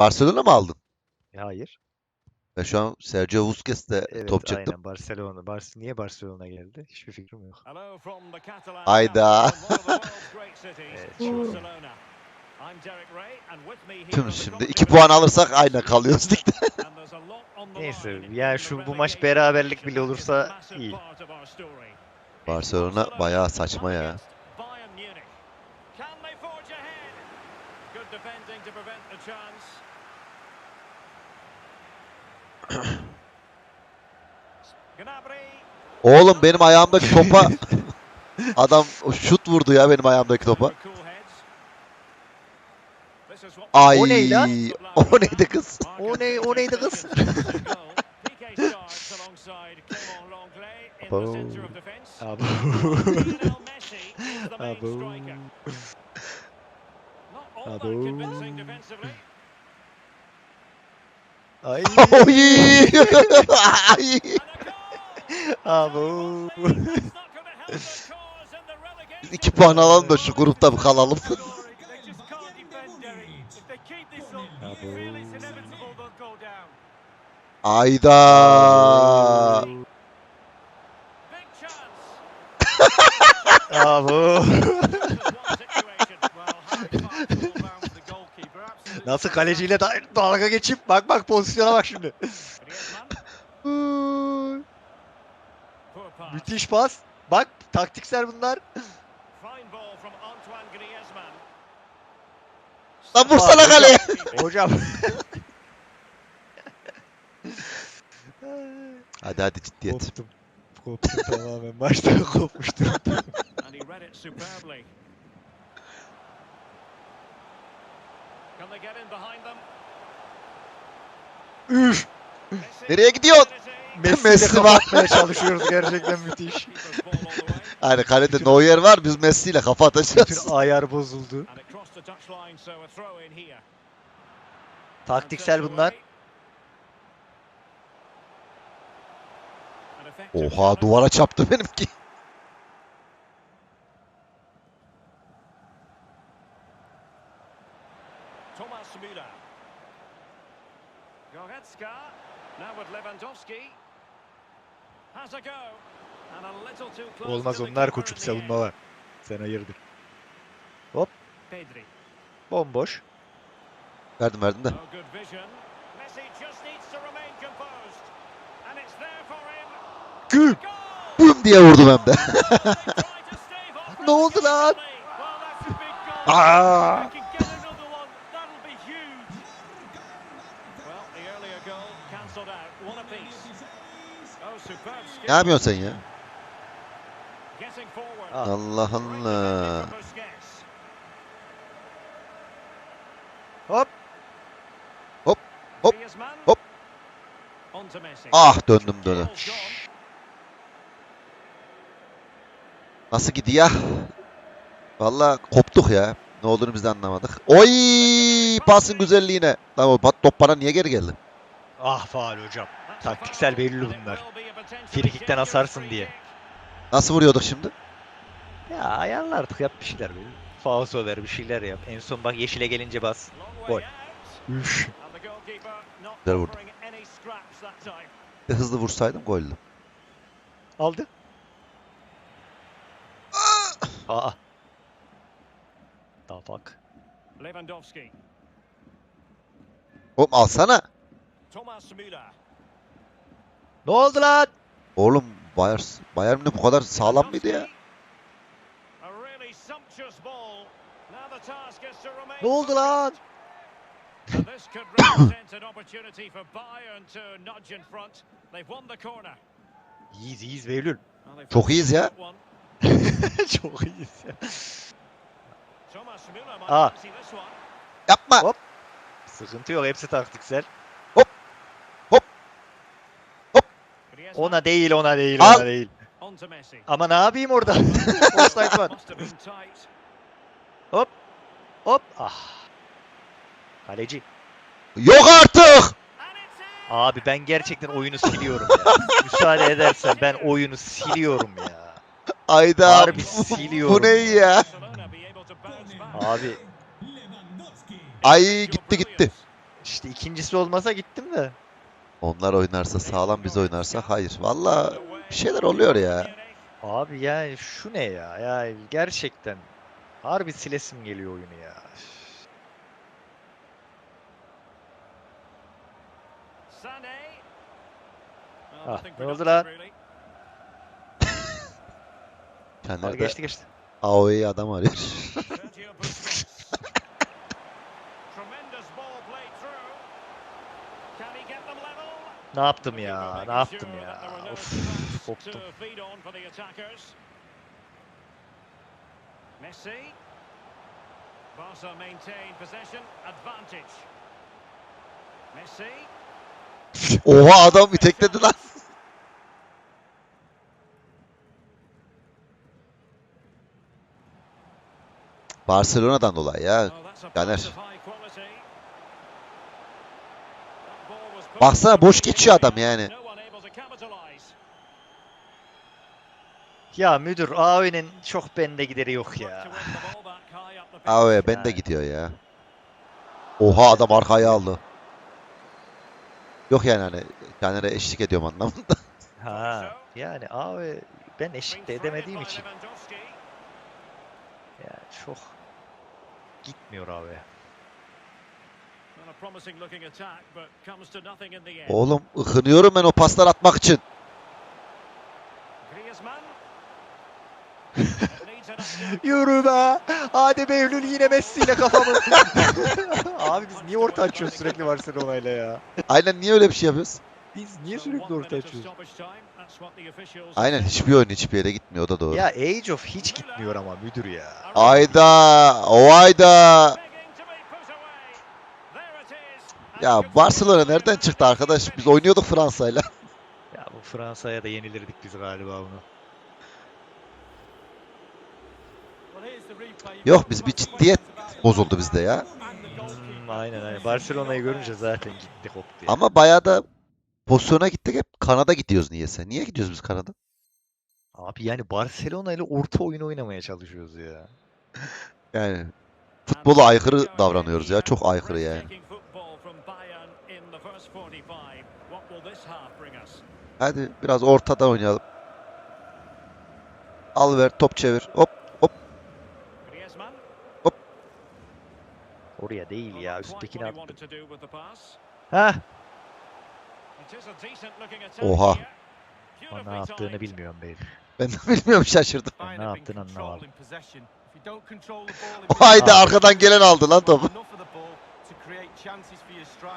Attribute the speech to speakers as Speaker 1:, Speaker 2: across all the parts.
Speaker 1: Barcelona mı aldın?
Speaker 2: Hayır.
Speaker 1: Ben şu an Sergio Busquets'te
Speaker 2: Evet,
Speaker 1: top çıktım.
Speaker 2: aynen Barcelona. Bars niye Barcelona geldi? Hiçbir fikrim yok.
Speaker 1: Ayda.
Speaker 2: Evet,
Speaker 1: Tüm şimdi 2 puan alırsak aynı kalıyoruz ligde.
Speaker 2: Neyse, ya şu bu maç beraberlik bile olursa iyi.
Speaker 1: Barcelona bayağı saçma ya. Oğlum benim ayağımdaki topa adam şut vurdu ya benim ayağımdaki topa. Ay.
Speaker 2: O ne lan?
Speaker 1: O neydi kız?
Speaker 2: O ne o neydi kız? Abo. Abo. Abo. Abo. Ay.
Speaker 1: Oy. Ay.
Speaker 2: Abo.
Speaker 1: Biz 2 puan alalım da şu grupta bir kalalım. Ayda.
Speaker 2: Abo. Nasıl kaleciyle da dalga geçip bak bak pozisyona bak şimdi. Müthiş pas. Bak taktiksel bunlar.
Speaker 1: Lan vursana kaleye.
Speaker 2: Hocam.
Speaker 1: Hadi hadi ciddiyet.
Speaker 2: Koptum. Koptum tamamen. Başta kopmuştum. Üf.
Speaker 1: Nereye gidiyorsun?
Speaker 2: Messi,
Speaker 1: Messi var.
Speaker 2: kapatmaya çalışıyoruz gerçekten müthiş.
Speaker 1: Hani kalede Neuer var biz Messi ile kafa atacağız.
Speaker 2: Bütün ayar bozuldu. Taktiksel bunlar.
Speaker 1: Oha duvara çarptı benimki.
Speaker 3: Thomas Müller. Goretzka. Now with Lewandowski. Has a go. And a little too close
Speaker 2: Olmaz onlar koçup
Speaker 3: in the end.
Speaker 2: savunma var. Sen hayırdır.
Speaker 3: Pedri.
Speaker 2: Bomboş.
Speaker 1: Verdim verdim de.
Speaker 2: Gül.
Speaker 1: Bum diye vurdum hem de.
Speaker 2: Ne oldu lan? Aa!
Speaker 1: Ne yapıyorsun sen ya?
Speaker 2: Ah.
Speaker 1: Allah Allah.
Speaker 2: Hop.
Speaker 1: Hop, hop, hop. Ah döndüm
Speaker 3: gone.
Speaker 1: Nasıl gidiyor? Valla koptuk ya. Ne olduğunu biz de anlamadık. Oy pasın güzelliğine. Lan o top bana niye geri geldi?
Speaker 2: Ah faal hocam. Taktiksel
Speaker 3: it
Speaker 2: bunlar. Frikikten asarsın diye.
Speaker 1: Nasıl vuruyorduk şimdi?
Speaker 2: Ya ayarla artık yap bir şeyler böyle. Fauso ver bir şeyler yap. En son bak yeşile gelince bas. Gol. Üf.
Speaker 1: Güzel vurdu. Bir hızlı vursaydım goldü.
Speaker 2: Aldı. Aa. Daha fuck.
Speaker 3: Lewandowski.
Speaker 1: Oğlum alsana.
Speaker 3: Thomas Müller.
Speaker 2: Ne oldu lan?
Speaker 1: Oğlum Bayern, Bayern Münih bu kadar sağlam mıydı ya?
Speaker 2: Ne oldu lan?
Speaker 3: And this could represent an opportunity for Bayern to nudge in front. They've won the corner.
Speaker 2: İyiyiz iyiyiz Behlül.
Speaker 1: Çok iyiyiz ya.
Speaker 2: Çok iyiyiz ya.
Speaker 3: Thomas Müller might
Speaker 2: Ah.
Speaker 1: Yapma.
Speaker 2: Hop. Sıkıntı yok hepsi taktiksel. Ona değil ona değil
Speaker 1: Al.
Speaker 2: ona değil. Ama ne yapayım orada? Offside var.
Speaker 3: Tight.
Speaker 2: Hop. Ah. Kaleci.
Speaker 1: Yok artık.
Speaker 2: Abi ben gerçekten oyunu siliyorum ya. Müsaade edersen ben oyunu siliyorum ya.
Speaker 1: Ayda.
Speaker 2: Harbi
Speaker 1: bu-
Speaker 2: siliyorum
Speaker 1: Bu ne ya?
Speaker 2: Abi
Speaker 1: Ay gitti gitti.
Speaker 2: İşte ikincisi olmasa gittim de.
Speaker 1: Onlar oynarsa sağlam biz oynarsak hayır. Valla bir şeyler oluyor ya.
Speaker 2: Abi yani şu ne ya? Ya gerçekten harbi silesim geliyor oyunu ya. Ah, ne oldu lan? Abi
Speaker 1: Kenarda
Speaker 2: geçti geçti.
Speaker 1: AOE adam arıyor.
Speaker 2: Ne yaptım ya? Ne yaptım ya? Of, koptum.
Speaker 3: Messi. Barca maintain possession advantage. Messi.
Speaker 1: Oha adam itekledi lan. Barcelona'dan dolayı ya. Caner.
Speaker 3: pass of high quality. That ball was put
Speaker 1: Baksana boş geçiyor adam yani.
Speaker 2: Ya müdür AOE'nin çok bende gideri yok ya.
Speaker 1: AOE bende
Speaker 2: Yani.
Speaker 1: gidiyor ya. Oha adam arkaya aldı. Yok yani hani Caner'e eşlik ediyorum anlamında.
Speaker 2: Ha yani AOE ben eşlik de edemediğim için yani çok gitmiyor abi.
Speaker 1: Oğlum ıkınıyorum ben o paslar atmak için.
Speaker 2: Yürü be! Hadi Behlül yine Messi ile kafamı. abi biz niye orta açıyoruz sürekli Barcelona'yla ya?
Speaker 1: Aynen niye öyle bir şey yapıyoruz?
Speaker 2: Biz niye sürekli orta açıyoruz?
Speaker 1: Aynen hiçbir oyun hiçbir yere gitmiyor o da doğru.
Speaker 2: Ya Age of hiç gitmiyor ama müdür ya.
Speaker 1: Ayda, o ayda. Ya Barcelona nereden çıktı arkadaş? Biz oynuyorduk Fransa'yla.
Speaker 2: Ya bu Fransa'ya da yenilirdik biz galiba bunu.
Speaker 1: Yok biz bir ciddiyet bozuldu bizde ya.
Speaker 2: Hmm, aynen aynen. Barcelona'yı görünce zaten gitti koptu ya.
Speaker 1: Ama bayağı da pozisyona gittik hep Kanada gidiyoruz niyeyse. Niye gidiyoruz biz Kanada?
Speaker 2: Abi yani Barcelona ile orta oyun oynamaya çalışıyoruz ya.
Speaker 1: Yani futbola aykırı davranıyoruz ya. Çok aykırı yani. Hadi biraz ortada oynayalım. Al ver top çevir. Hop
Speaker 2: Oraya değil ya üsttekini attı. Heh.
Speaker 1: Oha.
Speaker 2: Ama ne yaptığını bilmiyorum beyim.
Speaker 1: ben de bilmiyorum şaşırdım.
Speaker 2: Ben ne yaptığını anlamadım.
Speaker 1: Haydi
Speaker 2: Abi.
Speaker 1: arkadan gelen aldı lan topu.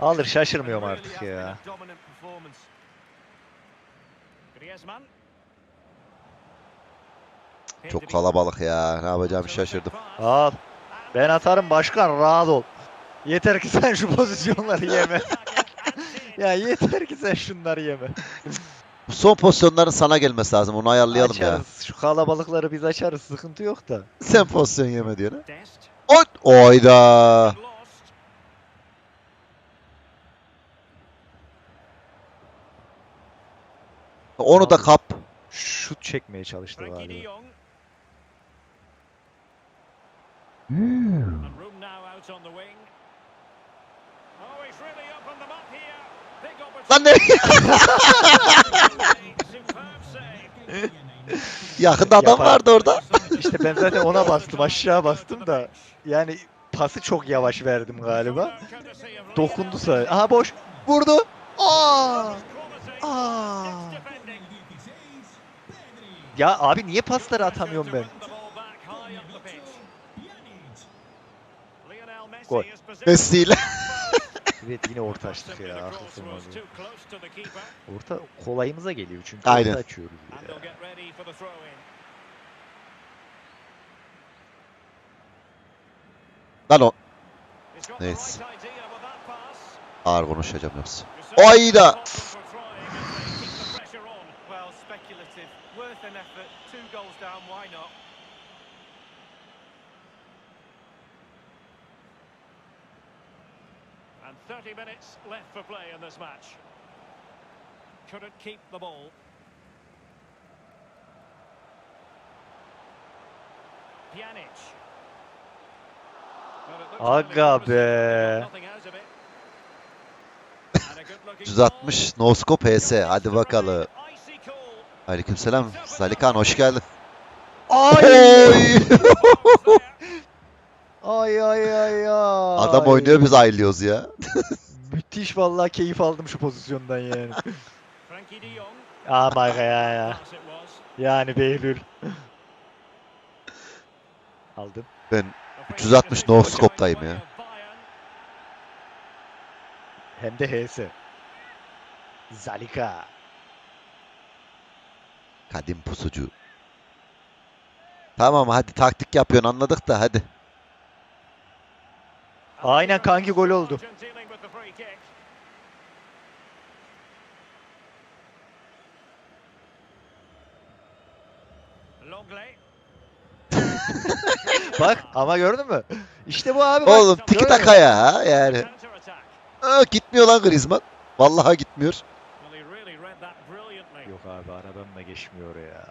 Speaker 2: Alır şaşırmıyorum artık ya.
Speaker 1: Çok kalabalık ya. Ne yapacağımı şaşırdım.
Speaker 2: Al. Ben atarım başkan rahat ol. Yeter ki sen şu pozisyonları yeme. ya yeter ki sen şunları yeme.
Speaker 1: Son pozisyonların sana gelmesi lazım. Onu ayarlayalım ya.
Speaker 2: açarız. Şu kalabalıkları biz açarız. Sıkıntı yok da.
Speaker 1: Sen pozisyon yeme diyor. Oyda. Onu da kap.
Speaker 2: Şut çekmeye çalıştı galiba.
Speaker 3: Wing. Oh,
Speaker 1: Lan
Speaker 3: save.
Speaker 1: Yakında adam
Speaker 2: Yapar.
Speaker 1: vardı orada.
Speaker 2: İşte ben zaten ona bastım aşağı bastım da. Yani pası çok yavaş verdim galiba. Dokundu sadece. Aha boş. Vurdu. Aa! Aa! Ya abi niye pasları atamıyorum ben? Gol.
Speaker 1: Messi.
Speaker 2: Evet yine orta açtık ya. Haklısın abi. Orta kolayımıza geliyor çünkü
Speaker 1: Aynen.
Speaker 2: orta açıyoruz ya.
Speaker 1: Lan o. Neyse. Ağır konuşacağım yoksa. Ayda.
Speaker 4: Effort. Two goals down, why not?
Speaker 3: And 30 minutes left for play in this match. Couldn't keep the ball. Pjanic.
Speaker 2: Aga be.
Speaker 1: 160 no scope HS. Hadi bakalım. Aleykümselam. Salikan hoş geldin.
Speaker 2: Ay! Ay ay ay ay.
Speaker 1: Adam oynuyor biz ayrılıyoruz ya.
Speaker 2: Müthiş vallahi keyif aldım şu pozisyondan yani. Ama ya ya. Yani Behlül. Aldım.
Speaker 1: Ben 360 no scope'dayım ya.
Speaker 2: Hem de H'si. Zalika.
Speaker 1: Kadim pusucu. Tamam hadi taktik yapıyorsun anladık da hadi.
Speaker 2: Aynen kanki gol oldu. Bak ama gördün mü? İşte bu abi bak.
Speaker 1: Oğlum tiki taka ya yani. Aa, gitmiyor lan Griezmann. Vallahi gitmiyor.
Speaker 2: Yok abi aradan da geçmiyor ya.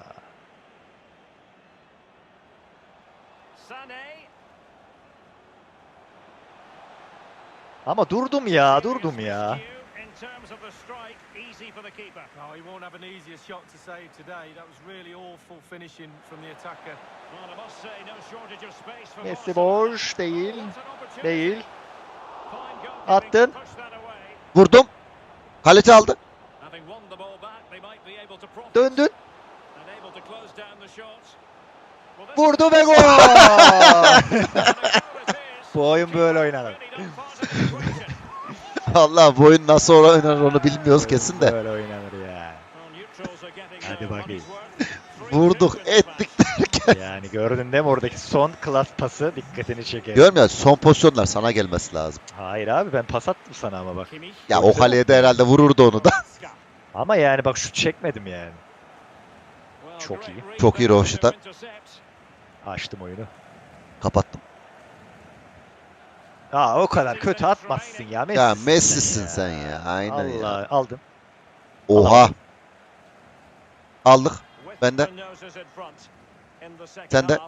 Speaker 2: Ama durdum ya durdum ya.
Speaker 4: Oh, he won't have an easier shot to save today. That was really awful finishing from the attacker.
Speaker 2: Messi boş değil. Değil. Attın.
Speaker 1: Vurdum. Kaleci aldı.
Speaker 2: Döndün.
Speaker 3: Vurdu
Speaker 2: ve gol. Bu oyun böyle oynanır.
Speaker 1: Vallahi bu oyun nasıl oynanır onu bilmiyoruz kesin de.
Speaker 2: Böyle oynanır ya.
Speaker 3: Hadi bakayım.
Speaker 1: Vurduk ettik derken.
Speaker 2: Yani gördün değil mi oradaki son klas pası dikkatini çeker.
Speaker 1: Görmüyor musun? Son pozisyonlar sana gelmesi lazım.
Speaker 2: Hayır abi ben pas attım sana ama bak.
Speaker 1: Ya o kaleye de herhalde vururdu onu da.
Speaker 2: Ama yani bak şut çekmedim yani. Çok iyi.
Speaker 1: Çok iyi Roşit'a.
Speaker 2: Açtım oyunu.
Speaker 1: Kapattım.
Speaker 2: Aa o kadar kötü atmazsın ya. Messi'sin
Speaker 1: Ya Messi'sin sen ya. Aynen ya.
Speaker 2: Allah aldım.
Speaker 1: Oha. Aldık. Bende. Sende.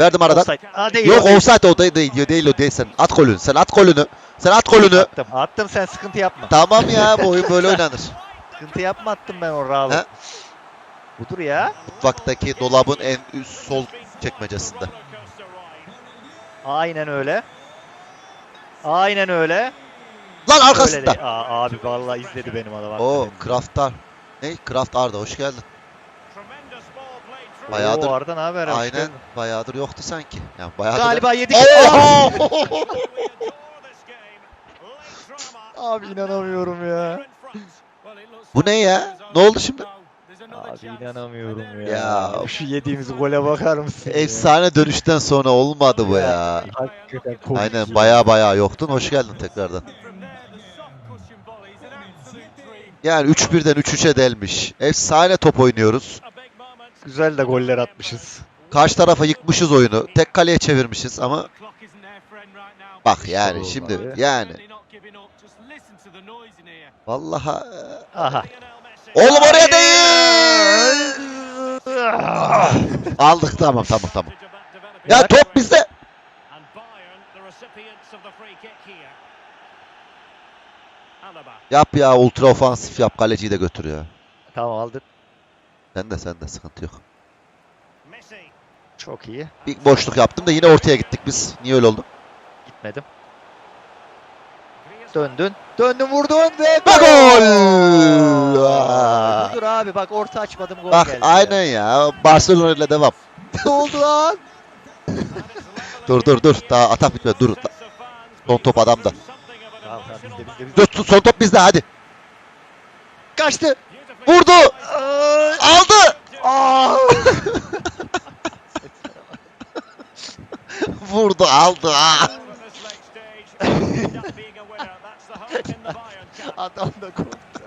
Speaker 1: Verdim aradan.
Speaker 2: Offside. Aa, değil,
Speaker 1: Yok offside o değil, değil, değil o değil sen. At golünü. Sen at golünü. Sen at golünü.
Speaker 2: Attım. Attım sen sıkıntı yapma.
Speaker 1: Tamam ya bu oyun böyle oynanır.
Speaker 2: Sıkıntı yapma attım ben o Raul. Budur ya.
Speaker 1: Mutfaktaki dolabın en üst sol çekmecesinde.
Speaker 2: Aynen öyle. Aynen öyle.
Speaker 1: Lan
Speaker 2: Öyle
Speaker 1: arkasında.
Speaker 2: Aa, abi vallahi izledi benim adam.
Speaker 1: Oo
Speaker 2: hakikaten.
Speaker 1: Kraftar. Ne? Kraft Arda hoş geldin. Bayağıdır-
Speaker 2: Oo, Arda ne haber? Hoş
Speaker 1: Aynen
Speaker 2: geldin.
Speaker 1: bayağıdır yoktu sanki. Yani bayağıdır.
Speaker 2: Galiba yedik.
Speaker 1: Oo!
Speaker 2: Abi inanamıyorum ya.
Speaker 1: Bu ne ya? Ne oldu şimdi?
Speaker 2: Abi inanamıyorum ya.
Speaker 1: Ya.
Speaker 2: Şu yediğimiz gole bakar mısın? ya?
Speaker 1: Efsane dönüşten sonra olmadı bu ya.
Speaker 2: Hakikaten komik
Speaker 1: Aynen
Speaker 2: ya.
Speaker 1: baya baya yoktun. Hoş geldin tekrardan. Yani 3-1'den 3-3'e delmiş. Efsane top oynuyoruz.
Speaker 2: Güzel de goller atmışız.
Speaker 1: Karşı tarafa yıkmışız oyunu. Tek kaleye çevirmişiz ama bak yani şimdi yani vallahi
Speaker 2: Aha.
Speaker 1: Oğlum oraya değil. Aldık tamam tamam tamam. Ya top bizde. Yap ya ultra ofansif yap kaleciyi de götür ya.
Speaker 2: Tamam aldın.
Speaker 1: Sen de sen de sıkıntı yok.
Speaker 2: Çok iyi.
Speaker 1: Bir boşluk yaptım da yine ortaya gittik biz. Niye öyle oldu?
Speaker 2: Gitmedim. Döndün. Döndün vurdun ve gol.
Speaker 1: gol!
Speaker 2: Dur abi bak orta açmadım gol
Speaker 1: Bak
Speaker 2: geldi.
Speaker 1: aynen ya. Barcelona ile devam.
Speaker 2: Ne oldu lan?
Speaker 1: Dur dur dur. Daha atak bitmedi. Dur. Son top adamda.
Speaker 2: Tamam tamam bizde bizde bizde.
Speaker 1: Dur son top bizde hadi.
Speaker 2: Kaçtı.
Speaker 1: Vurdu. Aldı.
Speaker 2: Aa!
Speaker 1: Vurdu aldı.
Speaker 2: Adam da korktu.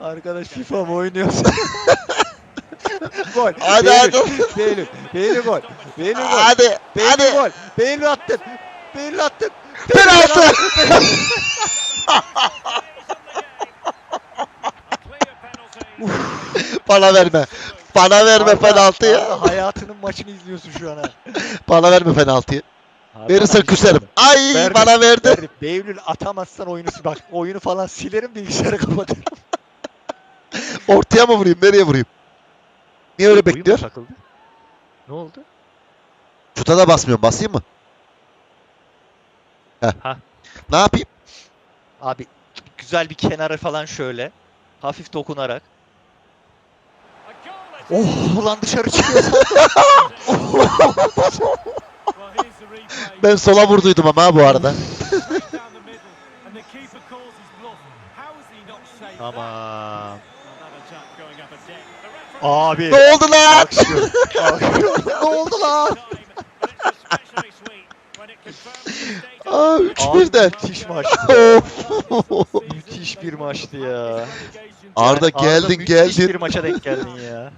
Speaker 2: Arkadaş FIFA mı oynuyorsun? gol.
Speaker 1: Hadi,
Speaker 2: Beylül,
Speaker 1: hadi.
Speaker 2: Beylül. Beylül gol. Beylül gol.
Speaker 1: Hadi.
Speaker 2: Beylül
Speaker 1: Hadi.
Speaker 2: gol. Beylül attın. Beylül attın.
Speaker 1: Penaltı. Bana verme. Bana verme
Speaker 2: Arda-
Speaker 1: penaltıyı.
Speaker 2: Arda hayatının maçını izliyorsun şu an.
Speaker 1: Bana verme penaltıyı. Verirsen küserim. Ay
Speaker 2: Verdim,
Speaker 1: bana verdi.
Speaker 2: verdim. Beylül atamazsan oyunu bak oyunu falan silerim bilgisayarı kapatırım.
Speaker 1: Ortaya mı vurayım? Nereye vurayım? Niye öyle
Speaker 2: Oyun mu
Speaker 1: bekliyor?
Speaker 2: takıldı? Ne oldu?
Speaker 1: Şuta da basmıyorum. Basayım mı? Heh.
Speaker 2: Ha.
Speaker 1: Ne yapayım?
Speaker 2: Abi güzel bir kenarı falan şöyle. Hafif dokunarak. Oh ulan dışarı çıkıyor.
Speaker 1: Ben sola vurduydum ama bu arada.
Speaker 3: Referee
Speaker 2: Abi.
Speaker 1: ne oldu lan?
Speaker 2: Ne oldu lan?
Speaker 1: Aa,
Speaker 3: the
Speaker 1: üç
Speaker 2: Abi
Speaker 1: birden.
Speaker 2: müthiş maç.
Speaker 1: Of.
Speaker 2: Müthiş bir maçtı ya.
Speaker 1: Arda
Speaker 2: Arda
Speaker 1: geldin
Speaker 2: müthiş
Speaker 1: geldin.
Speaker 2: bir maça denk geldin ya.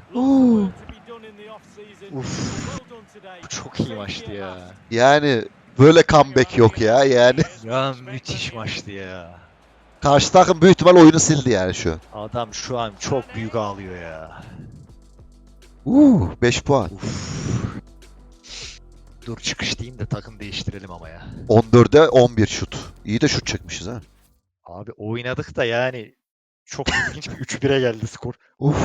Speaker 3: Uf.
Speaker 2: Bu çok iyi maçtı ya.
Speaker 1: Yani böyle comeback yok ya yani.
Speaker 2: Ya müthiş maçtı ya.
Speaker 1: Karşı takım büyük ihtimal oyunu sildi yani şu an.
Speaker 2: Adam şu an çok büyük ağlıyor ya.
Speaker 1: Uuu 5 puan.
Speaker 2: Dur çıkış diyeyim de takım değiştirelim ama ya.
Speaker 1: 14'e 11 şut. İyi de şut çekmişiz ha.
Speaker 2: Abi oynadık da yani çok ilginç bir 3-1'e geldi skor.
Speaker 1: Uf.